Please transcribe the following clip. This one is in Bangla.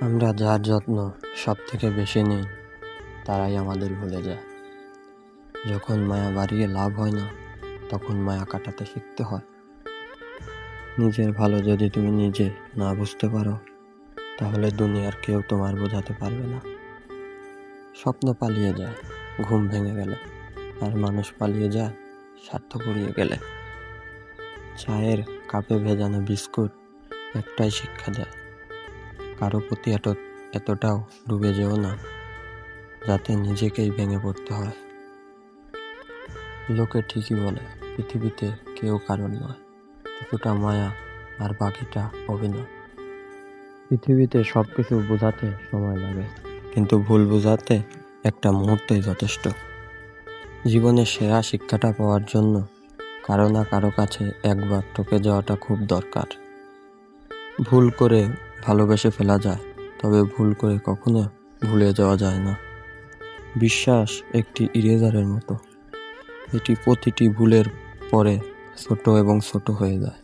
আমরা যার যত্ন সব থেকে বেশি নিই, তারাই আমাদের ভুলে যায়। যখন মায়া বাড়িয়ে লাভ হয় না, তখন মায়া কাটাতে শিখতে হয়। নিজের ভালো যদি তুমি নিজে না বুঝতে পারো, তাহলে দুনিয়ার কেউ তোমার বোঝাতে পারবে না। স্বপ্ন পালিয়ে যায়, ঘুম ভেঙে গেলে, আর মানুষ পালিয়ে যায়, স্বার্থ পুড়িয়ে গেলে। চায়ের কাপে ভেজানো বিস্কুট একটাই শিক্ষা দেয়। কারও প্রতি এত, এতটাও ডুবে যেও না, যাতে নিজেকেই ভেঙে পড়তে হয়। লোকে ঠিকই বলে, পৃথিবীতে কেউ কারণ নয়, কিছুটা মায়া আর বাকিটা অভিনয়। পৃথিবীতে সব কিছু বোঝাতে সময় লাগে, কিন্তু ভুল বোঝাতে একটা মুহূর্তই যথেষ্ট। জীবনের সেরা শিক্ষাটা পাওয়ার জন্য কারও না কারও কাছে একবার ঠকে যাওয়াটা খুব দরকার। ভুল করে ভালোবেসে ফেলা যায়, তবে ভুল করে কখনো ভুলে যাওয়া যায় না। বিশ্বাস একটি ইরেজারের মতো। এটি প্রতিটি ভুলের পরে ছোট এবং ছোট হয়ে যায়।